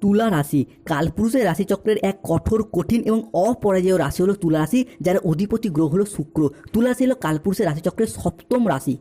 তুলা রাশি। কালপুরুষের রাশিচক্রের এক কঠোর, কঠিন এবং অপরাজেয় রাশি হলো তুলা রাশি, যার অধিপতি গ্রহ হলো শুক্র। তুলা রাশি হলো কালপুরুষের রাশিচক্রের সপ্তম রাশি।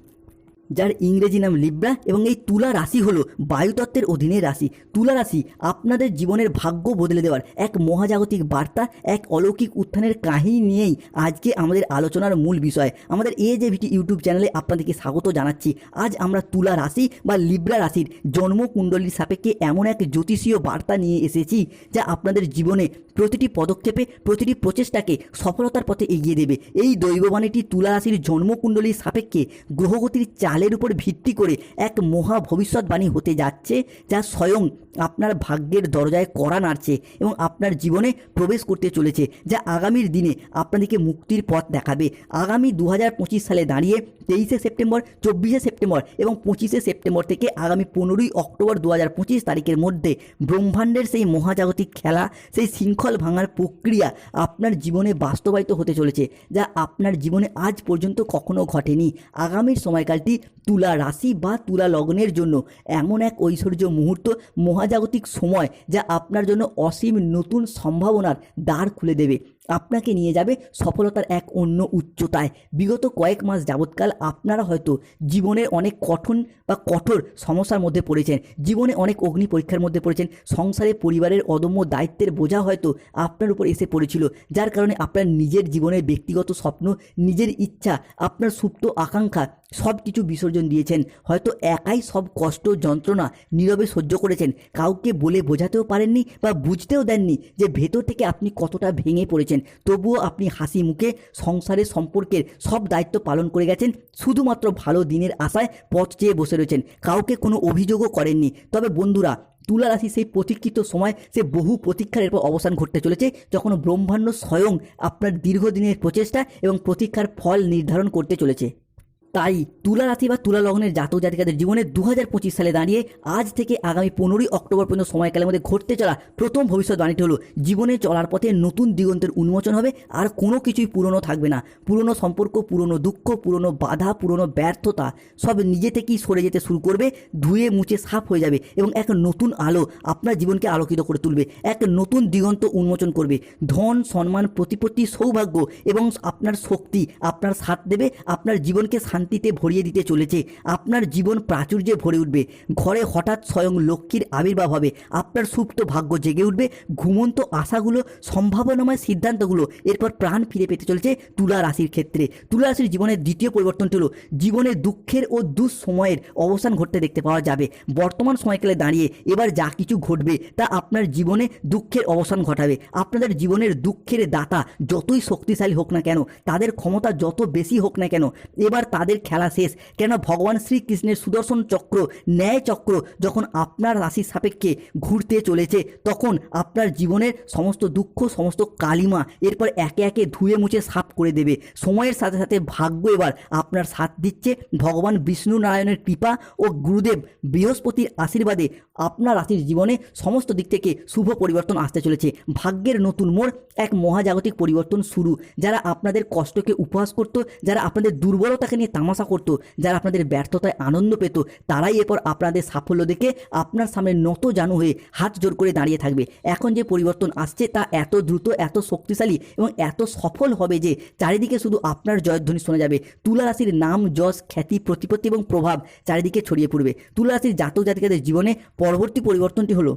যার ইংরেজি নাম লিব্রা এবং এই তুলা রাশি হলো বায়ুতত্ত্বের অধীনে রাশি। তুলা রাশি আপনাদের জীবনের ভাগ্য বদলে দেওয়ার এক মহাজাগতিক বার্তা, এক অলৌকিক উত্থানের কাহিনী নিয়েই আজকে আমাদের আলোচনার মূল বিষয়। আমাদের এ যে ভিটি ইউটিউব চ্যানেলে আপনাদেরকে স্বাগত জানাচ্ছি। আজ আমরা তুলা রাশি বা লিব্রা রাশির জন্মকুণ্ডলীর সাপেক্ষে এমন এক জ্যোতিষীয় বার্তা নিয়ে এসেছি, যা আপনাদের জীবনে প্রতিটি পদক্ষেপে, প্রতিটি প্রচেষ্টাকে সফলতার পথে এগিয়ে দেবে। এই দৈববাণীটি তুলা রাশির জন্মকুণ্ডলীর সাপেক্ষে গ্রহগতির চালের উপর ভিত্তি করে এক মহা ভবিষ্যৎবাণী হতে যাচ্ছে, যা স্বয়ং আপনার ভাগ্যের দরজায় কড়া নাড়ছে এবং আপনার জীবনে প্রবেশ করতে চলেছে, যা আগামীর দিনে আপনাদেরকে মুক্তির পথ দেখাবে। আগামী দু হাজার পঁচিশ সালে দাঁড়িয়ে তেইশে সেপ্টেম্বর, চব্বিশে সেপ্টেম্বর এবং পঁচিশে সেপ্টেম্বর থেকে আগামী পনেরোই অক্টোবর দু হাজার পঁচিশ তারিখের মধ্যে ব্রহ্মাণ্ডের সেই মহাজাগতিক খেলা, সেই শৃঙ্খল ভাঙার প্রক্রিয়া আপনার জীবনে বাস্তবায়িত হতে চলেছে, যা আপনার জীবনে আজ পর্যন্ত কখনো ঘটেনি। আগামীর সময়কালটি তুলা রাশি বা তুলা লগ্নের জন্য এমন এক ঐশ্বর্য মুহূর্ত, মহাজাগতিক সময় যা আপনার জন্য অসীম নতুন সম্ভাবনার দ্বার খুলে দেবে। আপনাকে নিয়ে যাবে সফলতার এক অন্য উচ্চতায়। বিগত কয়েক মাস যাবৎকাল আপনারা হয়তো জীবনের অনেক কঠোর বা কঠোর সমস্যার মধ্যে পড়েছেন। জীবনে অনেক অগ্নি পরীক্ষার মধ্যে পড়েছেন। সংসারে, পরিবারের অদম্য দায়িত্বের বোঝা হয়তো আপনার উপর এসে পড়েছিল। যার কারণে আপনার নিজের জীবনের ব্যক্তিগত স্বপ্ন, নিজের ইচ্ছা, আপনার সুপ্ত আকাঙ্ক্ষা সব কিছু বিসর্জন দিয়েছেন। হয়তো একাই সব কষ্ট, যন্ত্রণা নীরবে সহ্য করেছেন। কাউকে বলে বোঝাতেও পারেননি বা বুঝতেও দেননি যে ভেতর থেকে আপনি কতটা ভেঙে পড়েছেন। তবুও আপনি হাসি মুখে সংসারের সম্পর্কের সব দায়িত্ব পালন করে গেছেন, শুধুমাত্র ভালো দিনের আশায় পথ চেয়ে বসে রয়েছেন। কাউকে কোনো অভিযোগও করেননি। তবে বন্ধুরা তুলা রাশি সেই প্রতীক্ষিত সময়, সে বহু প্রতীক্ষার এরপর অবসান ঘটতে চলেছে, যখন ব্রহ্মাণ্ড স্বয়ং আপনার দীর্ঘদিনের প্রচেষ্টা এবং প্রতীক্ষার ফল নির্ধারণ করতে চলেছে। তাই তুলা রাশি বা তুলা লগ্নের জাতক জাতিকাদের জীবনে দু হাজার পঁচিশ সালে দাঁড়িয়ে আজ থেকে আগামী পনেরোই অক্টোবর পর্যন্ত সময়কালের মধ্যে ঘটতে চলা প্রথম ভবিষ্যৎবাণীটি হলো, জীবনে চলার পথে নতুন দিগন্তের উন্মোচন হবে, আর কোনো কিছুই পুরনো থাকবে না। পুরনো সম্পর্ক, পুরনো দুঃখ, পুরনো বাধা, পুরনো ব্যর্থতা, সব নিজে থেকেই সরে যেতে শুরু করবে, ধুয়ে মুছে সাফ হয়ে যাবে এবং এক নতুন আলো আপনার জীবনকে আলোকিত করে তুলবে, এক নতুন দিগন্ত উন্মোচন করবে। ধন, সম্মান, প্রতিপত্তি, সৌভাগ্য এবং আপনার শক্তি আপনার সাথ দেবে, আপনার জীবনকে শান্তিতে ভরিয়ে দিতে চলেছে। আপনার জীবন প্রাচুর্যে ভরে উঠবে। ঘরে হঠাৎ স্বয়ং লক্ষ্মীর আবির্ভাব হবে। আপনার সুপ্ত ভাগ্য জেগে উঠবে। ঘুমন্ত আশাগুলো, সম্ভাবনাময় সিদ্ধান্তগুলো এরপর প্রাণ ফিরে পেতে চলেছে তুলা রাশির ক্ষেত্রে। তুলা রাশির জীবনের দ্বিতীয় পরিবর্তন হলো, জীবনে দুঃখের ও দুঃসময়ের অবসান ঘটতে দেখতে পাওয়া যাবে। বর্তমান সময়কালে দাঁড়িয়ে এবার যা কিছু ঘটবে তা আপনার জীবনে দুঃখের অবসান ঘটাবে। আপনাদের জীবনের দুঃখের দাতা যতই শক্তিশালী হোক না কেন, তাদের ক্ষমতা যত বেশি হোক না কেন, এবার তাদের খেলা শেষ। কেন ভগবান শ্রীকৃষ্ণের সুদর্শন চক্র, ন্যায় চক্র যখন আপনার রাশির সাপেক্ষে ঘুরতে চলেছে, তখন আপনার জীবনের সমস্ত দুঃখ, সমস্ত কালিমা এরপর একে একে ধুয়ে মুছে সাফ করে দেবে। সময়ের সাথে সাথে ভাগ্য এবার আপনার সাথ দিচ্ছে। ভগবান বিষ্ণু নারায়ণের কৃপা ও গুরুদেব বৃহস্পতির আশীর্বাদে আপনার রাশির জীবনে সমস্ত দিক থেকে শুভ পরিবর্তন আসতে চলেছে। ভাগ্যের নতুন মোড়, এক মহাজাগতিক পরিবর্তন শুরু। যারা আপনাদের কষ্টকে উপহাস করত, যারা আপনাদের দুর্বলতাকে নিয়ে তামাশা করতো, যারা আপনাদের ব্যর্থতায় আনন্দ পেত, তারাই এরপর আপনাদের সাফল্য দেখে আপনার সামনে নত জানু হয়ে হাত জোর করে দাঁড়িয়ে থাকবে। এখন যে পরিবর্তন আসছে তা এত দ্রুত, এত শক্তিশালী এবং এত সফল হবে যে চারিদিকে শুধু আপনার জয়ধ্বনি শোনা যাবে। তুলা রাশির নাম, যশ, খ্যাতি, প্রতিপত্তি এবং প্রভাব চারিদিকে ছড়িয়ে পড়বে। তুলা রাশির জাতক জাতিকাদের জীবনে পরবর্তী পরিবর্তনটি হলো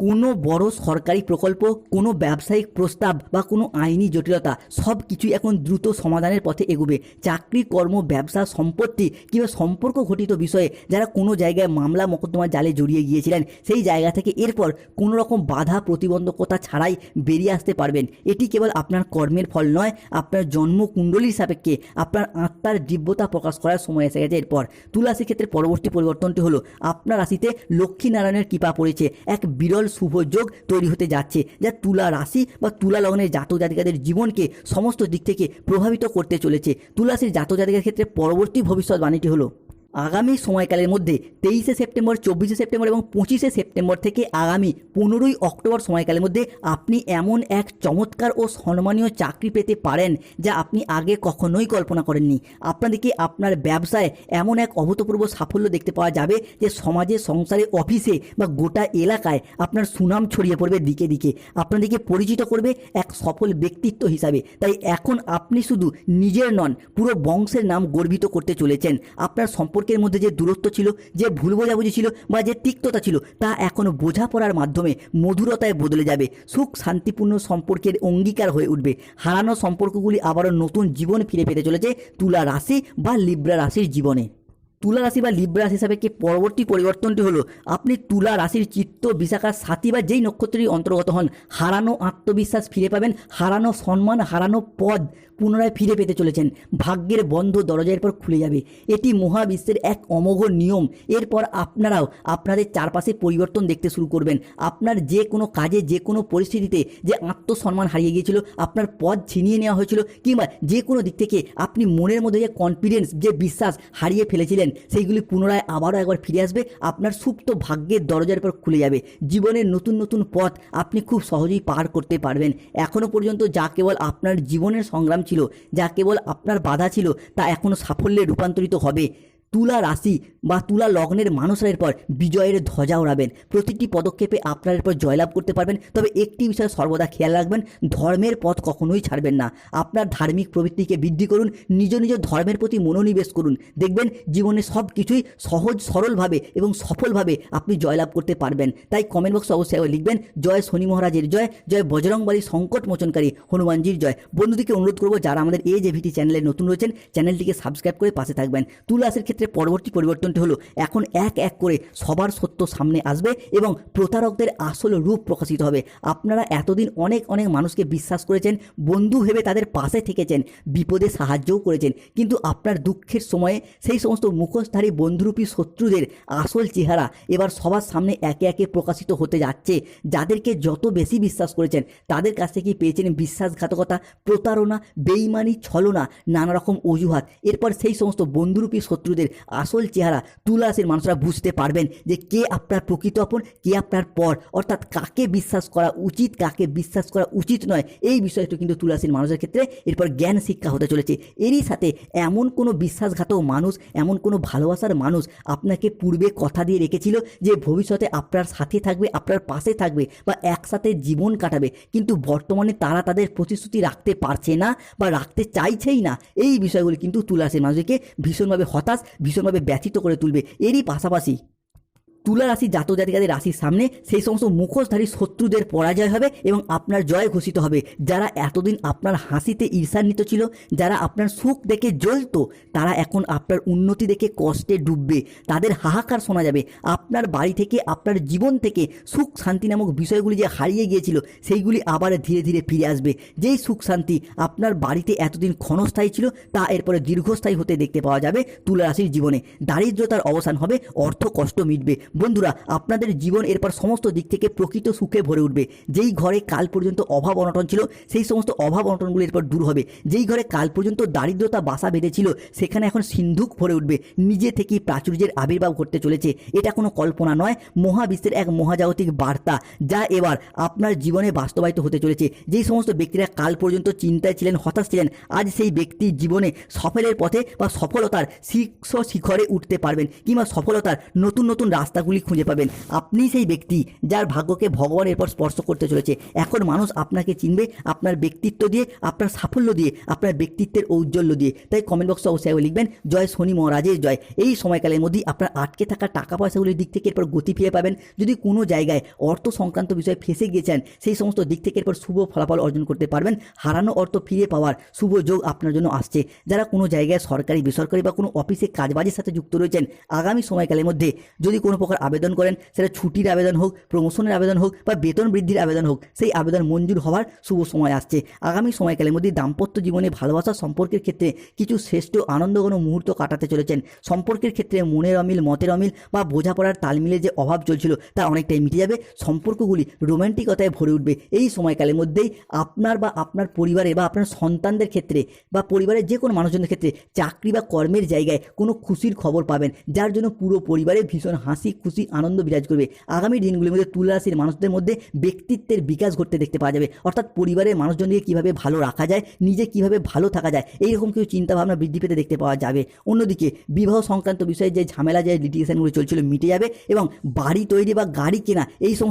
কোনো বড় সরকারি প্রকল্প, কোনো ব্যবসায়িক প্রস্তাব বা কোনো আইনি জটিলতা সব কিছুই এখন দ্রুত সমাধানের পথে এগোবে। চাকরি, কর্ম, ব্যবসা, সম্পত্তি কিংবা সম্পর্ক ঘটিত বিষয়ে যারা কোনো জায়গায় মামলা মোকদ্দমার জালে জড়িয়ে গিয়েছিলেন, সেই জায়গা থেকে এরপর কোনো রকম বাধা প্রতিবন্ধকতা ছাড়াই বেরিয়ে আসতে পারবেন। এটি কেবল আপনার কর্মের ফল নয়, আপনার জন্মকুণ্ডলীর সাপেক্ষে, আপনার আত্মার দিব্যতা প্রকাশ করার সময় এসে গেছে এরপর। তুলাসী ক্ষেত্রে পরবর্তী পরিবর্তনটি হলো, আপনার রাশিতে লক্ষ্মীনারায়ণের কৃপা পড়েছে। এক বিরল শুভ যোগ তৈরি হতে যাচ্ছে, যা তুলা রাশি বা তুলা লগ্নের জাতক জাতিকাদের জীবনকে সমস্ত দিক থেকে প্রভাবিত করতে চলেছে। তুলাশির জাতক জাতিকার ক্ষেত্রে পরবর্তী ভবিষ্যৎ বাণীটি হলো আগামী সময়কালের মধ্যে তেইশে সেপ্টেম্বর, চব্বিশে সেপ্টেম্বর এবং পঁচিশে সেপ্টেম্বর থেকে আগামী পনেরোই অক্টোবর সময়কালের মধ্যে আপনি এমন এক চমৎকার ও সম্মানীয় চাকরি পেতে পারেন যা আপনি আগে কখনোই কল্পনা করেননি। আপনাদেরকে আপনার ব্যবসায় এমন এক অভূতপূর্ব সাফল্য দেখতে পাওয়া যাবে যে সমাজে, সংসারে, অফিসে বা গোটা এলাকায় আপনার সুনাম ছড়িয়ে পড়বে দিকে দিকে। আপনাদেরকে পরিচিত করবে এক সফল ব্যক্তিত্ব হিসাবে। তাই এখন আপনি শুধু নিজের নন, পুরো বংশের নাম গর্বিত করতে চলেছেন। আপনার সম্পর্কের মধ্যে যে দূরত্ব ছিল, যে ভুল বোঝাবুঝি ছিল বা যে তিক্ততা ছিল, তা এখন বোঝাপড়ার মাধ্যমে মধুরতায় বদলে যাবে। সুখ শান্তিপূর্ণ সম্পর্কের অঙ্গীকার হয়ে উঠবে। হারানো সম্পর্কগুলি আবারও নতুন জীবন ফিরে পেতে চলেছে তুলা রাশি বা লিব্রা রাশির জীবনে। তুলা রাশি বা লিব্রা রাশি হিসাবে কি পরবর্তী পরিবর্তনটি হলো? আপনি তুলা রাশির চিত্ত বিশাখার সাথী বা যেই নক্ষত্রের অন্তর্গত হন, হারানো আত্মবিশ্বাস ফিরে পাবেন, হারানো সম্মান, হারানো পদ পুনরায় ফিরে পেতে চলেছেন। ভাগ্যের বন্ধ দরজার পর খুলে যাবে। এটি মহাবিশ্বের এক অমোঘ নিয়ম। এরপর আপনারাও আপনাদের চারপাশে পরিবর্তন দেখতে শুরু করবেন। আপনার যে কোনো কাজে, যে কোনো পরিস্থিতিতে যে আত্মসম্মান হারিয়ে গিয়েছিল, আপনার পদ ছিনিয়ে নেওয়া হয়েছিল, কিংবা যে কোনো দিক থেকে আপনি মনের মধ্যে যে কনফিডেন্স যে বিশ্বাস হারিয়ে ফেলেছিলেন, সেইগুলি পুনরায় আবারও একবার ফিরে আসবে। আপনার সুপ্ত ভাগ্যের দরজার পর খুলে যাবে। জীবনের নতুন নতুন পথ আপনি খুব সহজেই পার করতে পারবেন। এখনও পর্যন্ত যা কেবল আপনার জীবনের সংগ্রাম ছিল যা কেবল আপনার বাধা ছিল তা এখনও সাফল্যে রূপান্তরিত হবে। তুলা রাশি বা তুলা লগ্নের মানুষরা এরপর বিজয়ের ধ্বজা ওড়াবেন প্রতিটি পদক্ষেপে আপনারা এরপর জয়লাভ করতে পারবেন। তবে একটি বিষয়ে সর্বদা খেয়াল রাখবেন, ধর্মের পথ কখনোই ছাড়বেন না। আপনার ধার্মিক প্রবৃত্তিকে বৃদ্ধি করুন, নিজ নিজ ধর্মের প্রতি মনোনিবেশ করুন। দেখবেন জীবনে সব কিছুই সহজ, সরলভাবে এবং সফলভাবে আপনি জয়লাভ করতে পারবেন। তাই কমেন্ট বক্সে অবশ্যই লিখবেন, জয় শনি মহারাজের জয় জয় বজরংবালী সংকট মোচনকারী হনুমানজির জয়। বন্ধুদেরকে অনুরোধ করব, যারা আমাদের এই যে ভিটি চ্যানেলে নতুন রয়েছেন চ্যানেলটিকে সাবস্ক্রাইব করে পাশে থাকবেন। তুলাসের ক্ষেত্রে পরবর্তী পরিবর্তনটি হলো এখন এক এক করে সবার সত্য সামনে আসবে এবং প্রতারকদের আসল রূপ প্রকাশিত হবে। আপনারা এতদিন অনেক অনেক মানুষকে বিশ্বাস করেছেন, বন্ধু ভেবে তাদের পাশে থেকেছেন, বিপদে সাহায্যও করেছেন। কিন্তু আপনার দুঃখের সময়ে সেই সমস্ত মুখোশধারী বন্ধুরূপী শত্রুদের আসল চেহারা এবার সবার সামনে একে একে প্রকাশিত হতে যাচ্ছে। যাদেরকে যত বেশি বিশ্বাস করেছেন, তাদের কাছ থেকেই পেয়েছেন বিশ্বাসঘাতকতা, প্রতারণা, বেইমানি, ছলনা নানা রকম অজুহাত। এরপর সেই সমস্ত বন্ধুরূপী শত্রুদের আসল চেহারা তুলাসের মানুষরা বুঝতে পারবেন যে কে আপনার প্রকৃত আপন, কে আপনার পর। অর্থাৎ কাকে বিশ্বাস করা উচিত, কাকে বিশ্বাস করা উচিত নয়, এই বিষয়টি কিন্তু তুলাসীর মানুষের ক্ষেত্রে এরপর জ্ঞান শিক্ষা হতে চলেছে। এরই সাথে এমন কোনো বিশ্বাসঘাতক মানুষ, এমন কোনো ভালোবাসার মানুষ আপনাকে পূর্বে কথা দিয়ে রেখেছিল যে ভবিষ্যতে আপনার সাথে থাকবে, আপনার পাশে থাকবে বা একসাথে জীবন কাটাবে। কিন্তু বর্তমানে তারা তাদের প্রতিশ্রুতি রাখতে পারছে না বা রাখতে চাইছেই না। এই বিষয়গুলি কিন্তু তুলাসের মানুষকে ভীষণভাবে হতাশ ভীষণভাবে ব্যথিত করে তুলবে। এরই পাশাপাশি তুলা রাশি জাতক জাতিকাদের রাশির সামনে সেই সমস্ত মুখোশধারী শত্রুদের পরাজয় হবে এবং আপনার জয় ঘোষিত হবে। যারা এতদিন আপনার হাসিতে ঈর্ষান্বিত ছিল, যারা আপনার সুখ দেখে জ্বলতো, তারা এখন আপনার উন্নতি দেখে কষ্টে ডুববে। তাদের হাহাকার শোনা যাবে। আপনার বাড়ি থেকে, আপনার জীবন থেকে সুখ শান্তি নামক বিষয়গুলি যে হারিয়ে গিয়েছিল, সেইগুলি আবার ধীরে ধীরে ফিরে আসবে। যেই সুখ শান্তি আপনার বাড়িতে এতদিন ক্ষণস্থায়ী ছিল, তা এরপরে দীর্ঘস্থায়ী হতে দেখতে পাওয়া যাবে তুলা রাশির জীবনে। দারিদ্রতার অবসান হবে, অর্থ কষ্ট মিটবে। বন্ধুরা, আপনাদের জীবন এরপর সমস্ত দিক থেকে প্রকৃত সুখে ভরে উঠবে। যেই ঘরে কাল পর্যন্ত অভাব অনটন ছিল, সেই সমস্ত অভাব অনটনগুলি এরপর দূর হবে। যেই ঘরে কাল পর্যন্ত দারিদ্রতা বাসা বেঁধেছিল সেখানে এখন সিন্ধুক ভরে উঠবে। নিজে থেকেই প্রাচুর্যের আবির্ভাব ঘটতে চলেছে। এটা কোনো কল্পনা নয়, মহাবিশ্বের এক মহাজাগতিক বার্তা, যা এবার আপনার জীবনে বাস্তবায়িত হতে চলেছে। যেই সমস্ত ব্যক্তিরা কাল পর্যন্ত চিন্তায় ছিলেন, হতাশ ছিলেন, আজ সেই ব্যক্তির জীবনে সফলের পথে বা সফলতার শীর্ষ শিখরে উঠতে পারবেন, কিংবা সফলতার নতুন নতুন রাস্তাগুলি খুঁজে পাবেন। আপনি সেই ব্যক্তি যার ভাগ্যকে ভগবান এরপর স্পর্শ করতে চলেছে। এখন মানুষ আপনাকে চিনবে, আপনার ব্যক্তিত্ব দিয়ে, আপনার সাফল্য দিয়ে, আপনার ব্যক্তিত্বের ঔজ্জ্বল্য দিয়ে। তাই কমেন্ট বক্সে অবশ্যই লিখবেন, জয় শনি মহারাজের জয়। এই সময়কালের মধ্যেই আপনার আটকে থাকা টাকা পয়সাগুলির দিক থেকে এরপর গতি ফিরে পাবেন। যদি কোনো জায়গায় অর্থ সংক্রান্ত বিষয়ে ফেসে গিয়েছেন, সেই সমস্ত দিক থেকে এরপর শুভ ফলাফল অর্জন করতে পারবেন। হারানো অর্থ ফিরে পাওয়ার শুভ যোগ আপনার জন্য আসছে। যারা কোনো জায়গায় সরকারি, বেসরকারি বা কোনো অফিসে কাজবাজের সাথে যুক্ত রয়েছেন, আগামী সময়কালের মধ্যে যদি কোনো প্রকার আবেদন করেন, সেটা ছুটির আবেদন হোক প্রমোশনের আবেদন হোক বা বেতন বৃদ্ধির আবেদন হোক, সেই আবেদন মঞ্জুর হওয়ার শুভ সময় আসছে। আগামী সময়কালের মধ্যে দাম্পত্য জীবনে ভালোবাসা সম্পর্কের ক্ষেত্রে কিছু শ্রেষ্ঠ আনন্দঘন মুহূর্ত কাটাতে চলেছেন। সম্পর্কের ক্ষেত্রে মনের অমিল, মতের অমিল বা বোঝাপড়ার তালমিলের যে অভাব চলছিল, তা অনেকটাই মিটে যাবে। সম্পর্কগুলি রোম্যান্টিকতায় ভরে উঠবে। এই সময়কালের মধ্যেই আপনার বা আপনার পরিবারে বা আপনার সন্তানদের ক্ষেত্রে বা পরিবারের যে কোনো মানুষজনের ক্ষেত্রে চাকরি বা কর্মের জায়গায় কোনো খুশির খবর পাবেন, যার জন্য পুরো পরিবারে ভীষণ হাসি খুশি, আনন্দ বিরাজ করবে। আগামী দিনগুলির মধ্যে তুলা মানুষদের মধ্যে ব্যক্তিত্বের বিকাশ ঘটতে দেখতে পাওয়া যাবে। অর্থাৎ পরিবারের মানুষজনকে কীভাবে ভালো রাখা যায়, নিজে কীভাবে ভালো থাকা যায়, এইরকম কিছু চিন্তাভাবনা বৃদ্ধি পেতে দেখতে পাওয়া যাবে। অন্যদিকে, বিবাহ সংক্রান্ত বিষয়ে যে ঝামেলা, যে লিটিগেশনগুলো চলছিল মিটে যাবে এবং বাড়ি তৈরি বা গাড়ি কেনা, এই সমস্ত